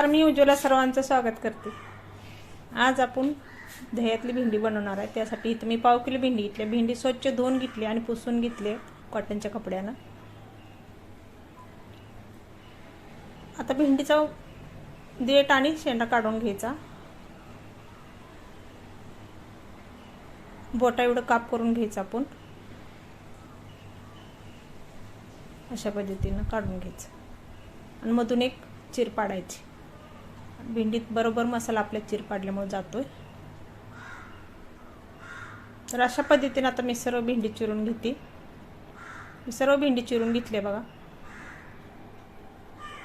नमस्कार मी उज्ज्वला सर्वांचं स्वागत करते. आज आपण दह्यातली भेंडी बनवणार आहे. त्यासाठी इथं मी पाव किलो भेंडी घेतली. भेंडी स्वच्छ धुवून घेतली आणि पुसून घेतली कॉटनच्या कपड्यानं. आता भेंडीचा देठ आणि शेंडा काढून घ्यायचा. बोटा एवढं काप करून घ्यायचा आपण. अशा पद्धतीनं काढून घ्यायचं. आणि मधून एक चिर पाडायची. भेंडीत बरोबर मसाला आपल्या चीर पाडल्यामुळे जातोय. तर अशा पद्धतीने आता मी सर्व भेंडी चिरून घेते. मी सर्व भेंडी चिरून घेतली बघा.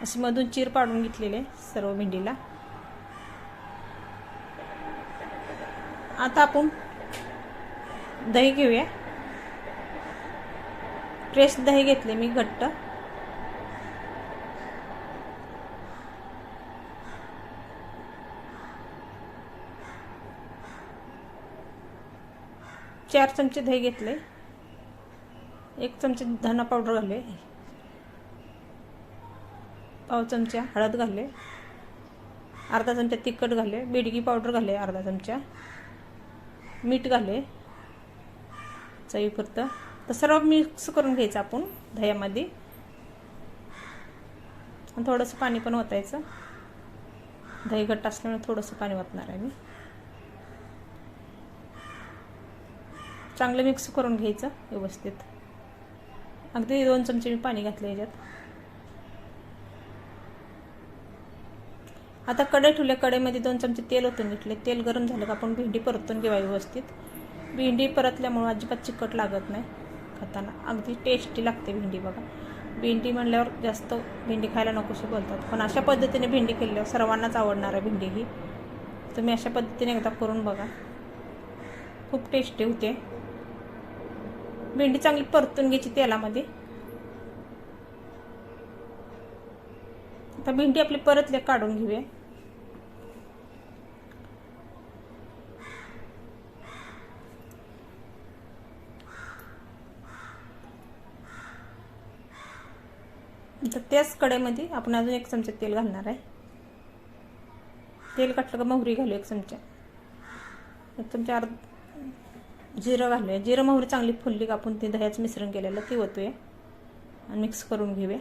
अशी मधून चिर पाडून घेतलेले सर्व भेंडीला. आता आपण दही घेऊया. फ्रेश दही घेतले मी घट्ट. चार चमचे दही घेतले. एक चमचे धना पावडर घाले पाव चमचा हळद घाले अर्धा चमचा तिखट घाले बिडगी पावडर घाले अर्धा चमचा. मीठ घाले चवीपुरतं. तर सर्व मिक्स करून घ्यायचं आपण दह्यामध्ये. आणि थोडंसं पाणी पण ओतायचं. दही घट्ट असल्यामुळे थोडंसं पाणी ओतणार आहे मी. चांगलं मिक्स करून घ्यायचं व्यवस्थित. अगदी दोन चमचे मी पाणी घातलं याच्यात. आता कढई ठेवल्या कढईमध्ये दोन चमचे तेल ओतून घेतले तेल गरम झालं का आपण भेंडी परतून घेवा व्यवस्थित. भेंडी परतल्यामुळं अजिबात चिकट लागत नाही खाताना. अगदी टेस्टी लागते भेंडी बघा. भेंडी म्हणल्यावर जास्त भेंडी खायला नकोशी बोलतात. पण अशा पद्धतीने भेंडी केल्यावर सर्वांनाच आवडणार आहे भेंडी ही. तुम्ही अशा पद्धतीने एकदा करून बघा. खूप टेस्टी होते. भेंडी चांगली परतून घ्यायची तेलामध्ये. आता भेंडी आपली परतले काढून घेऊया. तर त्याच कढईमध्ये आपण अजून एक चमचा तेल घालणार आहे. तेल काटलं का मोहरी घालू एक चमचा. एक चमचा अर्ध जिरं घालूया. जिरं मोहरी चांगली फुलली कापून ती ते दह्याचं मिश्रण केलेलं ती ओतूया. आणि मिक्स करून घेऊया.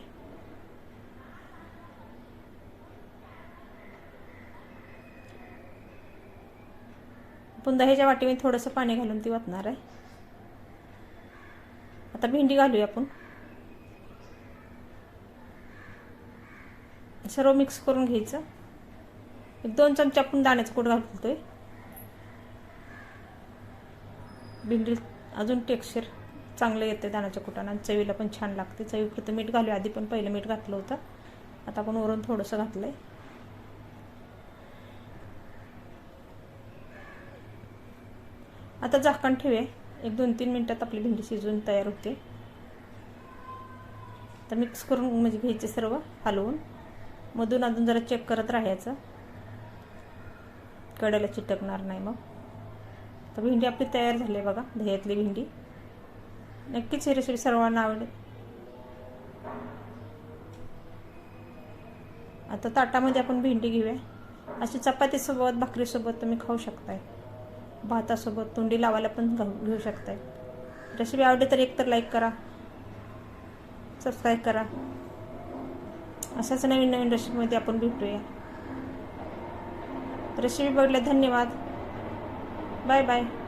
आपण दह्याच्या वाटीमध्ये थोडंसं पाणी घालून ती वाटणार आहे. आता भेंडी घालूया आपण. सर्व मिक्स करून घ्यायचं. एक दोन चमचे आपण दाण्याचं कूट घालतोय. भेंडी अजून टेक्स्चर चांगलं येतं दाण्याच्या कुटानं आणि चवीला पण छान लागते. चवीपुरतं मीठ घालूया. आधी पण पहिलं मीठ घातलं होतं. आता आपण वरून थोडंसं घातलं आहे आता झाकण ठेवूया. एक दोन तीन मिनटात आपली भेंडी शिजवून तयार होते. तर मिक्स करून म्हणजे घ्यायचे सर्व हलवून. मधून अजून जरा चेक करत राहायचं. कड्याला चिटकणार नाही मग. तर भेंडी आपली तयार झाली आहे बघा दह्यातली भेंडी. नक्कीच ही रेसिपी सर्वांना आवडेल. आता ताटामध्ये आपण भेंडी घेऊया. अशी चपातीसोबत भाकरीसोबत तुम्ही खाऊ शकताय. भातासोबत तोंडी लावायला पण घेऊ शकताय. रेसिपी आवडली तर एक तर लाईक करा. सबस्क्राईब करा. अशाच नवीन नवीन रेसिपीमध्ये आपण भेटूया. रेसिपी बघितल्या धन्यवाद. Bye-bye.